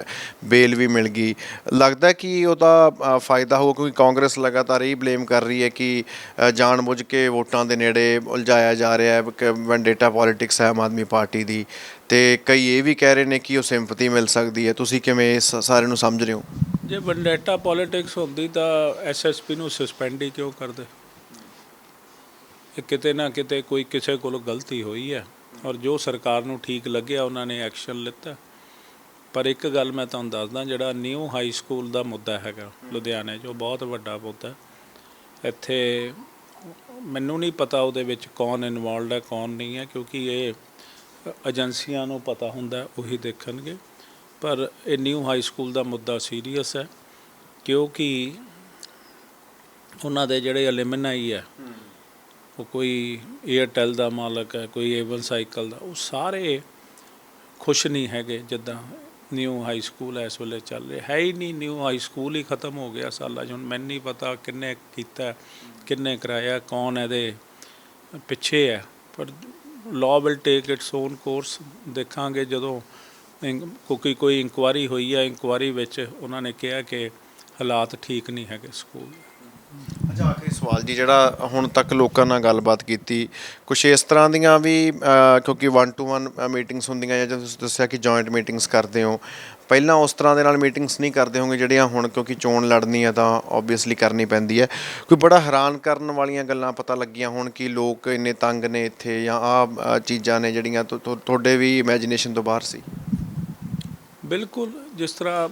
ਬੇਲ ਵੀ ਮਿਲ ਗਈ। ਲੱਗਦਾ ਕਿ ਉਹਦਾ ਫਾਇਦਾ ਹੋ ਕਿਉਂਕਿ ਕਾਂਗਰਸ ਲਗਾਤਾਰ ਇਹ ਬਲੇਮ ਕਰ ਰਹੀ ਹੈ ਕਿ ਅ, ਜਾਣਬੁੱਝ ਕੇ ਵੋਟਾਂ ਦੇ ਨੇੜੇ ਉਲਝਾਇਆ ਜਾ ਰਿਹਾ ਹੈ ਕਿ ਵੈਂਡੇਟਾ ਪੋਲਿਟਿਕਸ ਹੈ ਆਮ ਆਦਮੀ ਪਾਰਟੀ ਦੀ। ਤੇ ਕਈ ਇਹ ਵੀ ਕਹਿ ਰਹੇ ਨੇ ਕਿ ਉਹ ਸਿੰਪਥੀ ਮਿਲ ਸਕਦੀ ਹੈ। ਤੁਸੀਂ ਕਿਵੇਂ ਇਸ ਸਾਰੇ ਨੂੰ ਸਮਝ ਰਹੇ ਹੋ? ਜੇ ਵੈਂਡੇਟਾ ਪੋਲਿਟਿਕਸ ਹੁੰਦੀ ਤਾਂ ਐਸਐਸਪੀ ਨੂੰ ਸਸਪੈਂਡ ਹੀ ਕਿਉਂ ਕਰਦੇ? ਕਿ ਕਿਤੇ ਨਾ ਕਿਤੇ ਕੋਈ ਕਿਸੇ ਕੋਲ ਗਲਤੀ ਹੋਈ ਹੈ ਔਰ ਜੋ ਸਰਕਾਰ ਨੂੰ ਠੀਕ ਲੱਗਿਆ, ਉਹਨਾਂ ਨੇ ਐਕਸ਼ਨ ਲਿੱਤਾ। ਪਰ ਇੱਕ ਗੱਲ ਮੈਂ ਤੁਹਾਨੂੰ ਦੱਸਦਾ, ਜਿਹੜਾ ਨਿਊ ਹਾਈ ਸਕੂਲ ਦਾ ਮੁੱਦਾ ਹੈਗਾ ਲੁਧਿਆਣੇ 'ਚ, ਉਹ ਬਹੁਤ ਵੱਡਾ ਮੁੱਦਾ ਇੱਥੇ ਮੈਨੂੰ ਨਹੀਂ ਪਤਾ ਉਹਦੇ ਵਿੱਚ ਕੌਣ ਇਨਵੋਲਡ ਹੈ, ਕੌਣ ਨਹੀਂ ਹੈ, ਕਿਉਂਕਿ ਇਹ ਏਜੰਸੀਆਂ ਨੂੰ ਪਤਾ ਹੁੰਦਾ, ਉਹੀ ਦੇਖਣਗੇ। ਪਰ ਇਹ ਨਿਊ ਹਾਈ ਸਕੂਲ ਦਾ ਮੁੱਦਾ ਸੀਰੀਅਸ ਹੈ, ਕਿਉਂਕਿ ਉਹਨਾਂ ਦੇ ਜਿਹੜੇ ਐਲੂਮਨਾਈ ਹੈ ਉਹ ਕੋਈ 에ਅਰਟੈਲ ਦਾ ਮਾਲਕ ਹੈ, ਕੋਈ ਏਵਨ ਸਾਈਕਲ ਦਾ, ਉਹ ਸਾਰੇ ਖੁਸ਼ ਨਹੀਂ ਹੈਗੇ ਜਿੱਦਾਂ ਨਿਊ ਹਾਈ ਸਕੂਲ ਇਸ ਵੇਲੇ ਚੱਲ ਰਿਹਾ। ਹੈ ਹੀ ਨਹੀਂ ਨਿਊ ਹਾਈ ਸਕੂਲ ਹੀ ਖਤਮ ਹੋ ਗਿਆ ਸਾਲਾਂ 'ਚ ਹੁਣ ਮੈਨੂੰ ਨਹੀਂ ਪਤਾ ਕਿੰਨੇ ਕੀਤਾ, ਕਿੰਨੇ ਕਰਾਇਆ, ਕੌਣ ਇਹਦੇ ਪਿੱਛੇ ਹੈ। ਪਰ law will take its own course ਦੇਖਾਂਗੇ ਜਦੋਂ ਇਨ- ਕਿਉਂਕਿ ਕੋਈ ਇਨਕੁਆਰੀ ਹੋਈ ਹੈ ਇਨਕੁਆਰੀ ਵਿੱਚ ਉਹਨਾਂ ਨੇ ਕਿਹਾ ਕਿ ਹਾਲਾਤ ਠੀਕ ਨਹੀਂ ਹੈਗੇ ਸਕੂਲ ਸਵਾਲ ਜੀ, ਜਿਹੜਾ ਹੁਣ ਤੱਕ ਲੋਕਾਂ ਨਾਲ ਗੱਲਬਾਤ ਕੀਤੀ ਕੁਝ ਇਸ ਤਰ੍ਹਾਂ ਦੀਆਂ ਵੀ ਕਿਉਂਕਿ 1 ਟੂ 1 ਮੀਟਿੰਗਸ ਹੁੰਦੀਆਂ ਜਾਂ ਤੁਸੀਂ ਦੱਸਿਆ ਕਿ ਜੁਆਇੰਟ ਮੀਟਿੰਗਸ ਕਰਦੇ ਹੋ, ਪਹਿਲਾਂ ਉਸ ਤਰ੍ਹਾਂ ਦੇ ਨਾਲ ਮੀਟਿੰਗਸ ਨਹੀਂ ਕਰਦੇ ਹੋਗੇ ਜਿਹੜੀਆਂ ਹੁਣ ਕਿਉਂਕਿ ਚੋਣ ਲੜਨੀ ਹੈ ਤਾਂ ਆਬਵੀਅਸਲੀ ਕਰਨੀ ਪੈਂਦੀ ਹੈ। ਕੋਈ ਬੜਾ ਹੈਰਾਨ ਕਰਨ ਵਾਲੀਆਂ ਗੱਲਾਂ ਪਤਾ ਲੱਗੀਆਂ ਹੋਣ ਕਿ ਲੋਕ ਇੰਨੇ ਤੰਗ ਨੇ ਇੱਥੇ ਜਾਂ ਆ ਚੀਜ਼ਾਂ ਨੇ ਜਿਹੜੀਆਂ ਤੁ- ਤੁਹਾਡੇ ਵੀ ਇਮੇਜਿਨੇਸ਼ਨ ਤੋਂ ਬਾਹਰ ਸੀ? ਬਿਲਕੁਲ, ਜਿਸ ਤਰ੍ਹਾਂ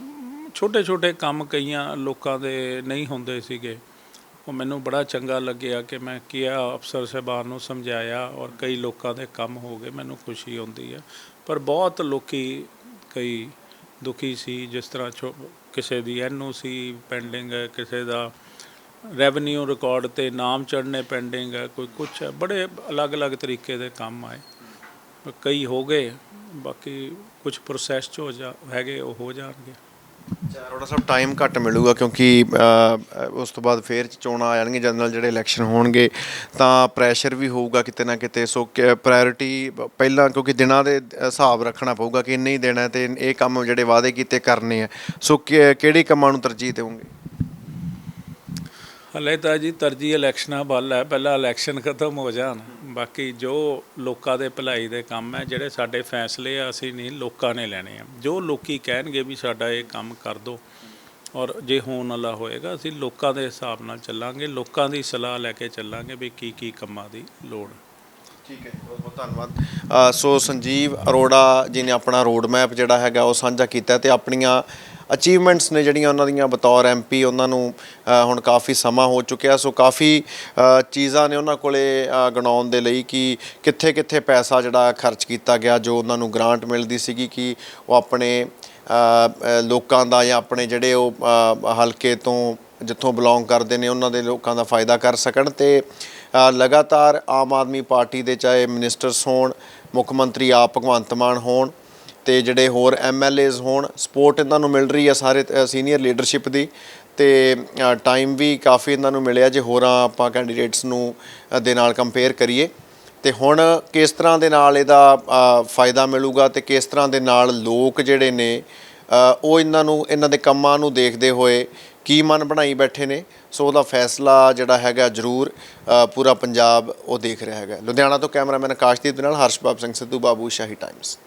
ਛੋਟੇ ਛੋਟੇ ਕੰਮ ਕਈਆਂ ਲੋਕਾਂ ਦੇ ਨਹੀਂ ਹੁੰਦੇ ਸੀਗੇ। ਉਹ ਮੈਨੂੰ ਬੜਾ ਚੰਗਾ ਲੱਗਿਆ ਕਿ ਮੈਂ ਕਿਹਾ, ਅਫਸਰ ਸਾਹਿਬਾਨ ਨੂੰ ਸਮਝਾਇਆ ਔਰ ਕਈ ਲੋਕਾਂ ਦੇ ਕੰਮ ਹੋ ਗਏ, ਮੈਨੂੰ ਖੁਸ਼ੀ ਹੁੰਦੀ ਹੈ ਪਰ ਬਹੁਤ ਲੋਕੀ ਕਈ ਦੁਖੀ ਸੀ, ਜਿਸ ਤਰ੍ਹਾਂ ਛੋ- ਕਿਸੇ ਦੀ ਐਨਓਸੀ ਪੈਂਡਿੰਗ ਹੈ ਕਿਸੇ ਦਾ ਰੈਵਨਿਊ ਰਿਕਾਰਡ ਤੇ ਨਾਮ ਚੜਨੇ ਪੈਂਡਿੰਗ ਹੈ ਕੋਈ ਕੁਛ ਹੈ ਬੜੇ ਅਲੱਗ-ਅਲੱਗ ਤਰੀਕੇ ਦੇ ਕੰਮ ਆਏ। ਕਈ ਹੋ ਗਏ, ਬਾਕੀ ਕੁਝ ਪ੍ਰੋਸੈਸ 'ਚ ਹੋ ਜਾ, ਹੈਗੇ, ਉਹ ਹੋ ਜਾਣਗੇ। ਥੋੜਾ ਸਭ ਟਾਈਮ ਘੱਟ ਮਿਲੂਗਾ ਕਿਉਂਕਿ ਉਸ ਤੋਂ ਬਾਅਦ ਫੇਰ ਚੋਣਾਂ ਆ ਜਾਣਗੀਆਂ ਜਨਰਲ ਜਿਹੜੇ ਇਲੈਕਸ਼ਨ ਹੋਣਗੇ, ਤਾਂ ਪ੍ਰੈਸ਼ਰ ਵੀ ਹੋਊਗਾ ਕਿਤੇ ਨਾ ਕਿਤੇ। ਸੋ ਪ੍ਰਾਇੋਰਟੀ ਪਹਿਲਾਂ, ਕਿਉਂਕਿ ਦਿਨਾਂ ਦੇ ਹਿਸਾਬ ਰੱਖਣਾ ਪਊਗਾ ਕਿ ਇੰਨੇ ਹੀ ਦੇਣਾ ਹੈ ਤੇ ਇਹ ਕੰਮ ਜਿਹੜੇ ਵਾਅਦੇ ਕੀਤੇ ਕਰਨੇ ਆ। ਸੋ ਕਿ- ਕਿਹੜੇ ਕੰਮਾਂ ਨੂੰ ਤਰਜੀਹ ਦੇਵੋਗੇ? ਹਲੇ ਤਾਂ ਜੀ ਤਰਜੀਹ ਇਲੈਕਸ਼ਨਾਂ ਵੱਲ ਹੈ। ਪਹਿਲਾਂ ਇਲੈਕਸ਼ਨ ਖਤਮ ਹੋ ਜਾਣ। ਬਾਕੀ ਜੋ ਲੋਕਾਂ ਦੇ ਭਲਾਈ ਦੇ ਕੰਮ ਹੈ, ਜਿਹੜੇ ਸਾਡੇ ਫੈਸਲੇ ਆ, ਅਸੀਂ ਨਹੀਂ, ਲੋਕਾਂ ਨੇ ਲੈਣੇ ਆ। ਜੋ ਲੋਕੀ ਕਹਿਣਗੇ ਵੀ ਸਾਡਾ ਇਹ ਕੰਮ ਕਰ ਦਿਓ ਔਰ ਜੇ ਹੋਣ ਵਾਲਾ ਹੋਏਗਾ, ਅਸੀਂ ਲੋਕਾਂ ਦੇ ਹਿਸਾਬ ਨਾਲ ਚੱਲਾਂਗੇ, ਲੋਕਾਂ ਦੀ ਸਲਾਹ ਲੈ ਕੇ ਚੱਲਾਂਗੇ ਵੀ ਕੀ ਕੀ ਕੰਮਾਂ ਦੀ ਲੋੜ। ਠੀਕ ਹੈ ਬਹੁਤ ਬਹੁਤ ਧੰਨਵਾਦ। ਸੋ ਸੰਜੀਵ ਅਰੋੜਾ ਜੀ ਨੇ ਆਪਣਾ ਰੋਡ ਮੈਪ ਜਿਹੜਾ ਹੈਗਾ ਉਹ ਸਾਂਝਾ ਕੀਤਾ ਤੇ ਆਪਣੀਆਂ ਅਚੀਵਮੈਂਟਸ ਨੇ ਜਿਹੜੀਆਂ ਉਹਨਾਂ ਦੀਆਂ, ਬਤੌਰ ਐਮਪੀ ਉਹਨਾਂ ਨੂੰ ਹੁਣ ਕਾਫੀ ਸਮਾਂ ਹੋ ਚੁੱਕਿਆ ਸੋ ਕਾਫੀ ਚੀਜ਼ਾਂ ਨੇ ਉਹਨਾਂ ਕੋਲੇ ਗਣਾਉਣ ਦੇ ਲਈ ਕਿ ਕਿੱਥੇ ਕਿੱਥੇ ਪੈਸਾ ਜਿਹੜਾ ਖਰਚ ਕੀਤਾ ਗਿਆ, ਜੋ ਉਹਨਾਂ ਨੂੰ ਗ੍ਰਾਂਟ ਮਿਲਦੀ ਸੀਗੀ ਕਿ ਉਹ ਆਪਣੇ ਲੋਕਾਂ ਦਾ ਜਾਂ ਆਪਣੇ ਜਿਹੜੇ ਉਹ ਹਲਕੇ ਤੋਂ ਜਿੱਥੋਂ ਬਿਲੋਂਗ ਕਰਦੇ ਨੇ, ਉਹਨਾਂ ਦੇ ਲੋਕਾਂ ਦਾ ਫਾਇਦਾ ਕਰ ਸਕਣ ਤੇ ਲਗਾਤਾਰ ਆਮ ਆਦਮੀ ਪਾਰਟੀ ਦੇ ਚਾਹੇ ਮਿਨਿਸਟਰਸ ਹੋਣ, ਮੁੱਖ ਮੰਤਰੀ ਆਪ ਭਗਵੰਤ ਮਾਨ ਹੋਣ ਤੇ ਜਿਹੜੇ ਹੋਰ ਐਮਐਲਏਜ਼ ਹੋਣ ਸਪੋਰਟ ਇਹਨਾਂ ਨੂੰ ਮਿਲ ਰਹੀ ਹੈ ਸਾਰੇ ਸੀਨੀਅਰ ਲੀਡਰਸ਼ਿਪ ਦੀ ਤੇ ਟਾਈਮ ਵੀ ਕਾਫੀ ਇਹਨਾਂ ਨੂੰ ਮਿਲਿਆ ਜੇ ਹੋਰਾਂ ਆਪਾਂ ਕੈਂਡੀਡੇਟਸ ਨੂੰ ਦੇ ਨਾਲ ਕੰਪੇਅਰ ਕਰੀਏ। ਤੇ ਹੁਣ ਕਿਸ ਤਰ੍ਹਾਂ ਦੇ ਨਾਲ ਇਹਦਾ ਫਾਇਦਾ ਮਿਲੂਗਾ ਤੇ ਕਿਸ ਤਰ੍ਹਾਂ ਦੇ ਨਾਲ ਲੋਕ ਜਿਹੜੇ ਨੇ ਉਹ ਇਹਨਾਂ ਨੂੰ, ਇਹਨਾਂ ਦੇ ਕੰਮਾਂ ਨੂੰ ਦੇਖਦੇ ਹੋਏ ਕੀ ਮਨ ਬਣਾਈ ਬੈਠੇ ਨੇ, ਸੋ ਉਹਦਾ ਫੈਸਲਾ ਜਿਹੜਾ ਹੈਗਾ ਜ਼ਰੂਰ ਪੂਰਾ ਪੰਜਾਬ ਉਹ ਦੇਖ ਰਿਹਾ ਹੈਗਾ। ਲੁਧਿਆਣਾ ਤੋਂ ਕੈਮਰਾਮੈਨ ਆਕਾਸ਼ਦੀਪ ਦੇ ਨਾਲ ਹਰਸ਼ਬਾਬ ਸਿੰਘ ਸਿੱਧੂ, ਬਾਬੂ ਸ਼ਾਹੀ ਟਾਈਮਸ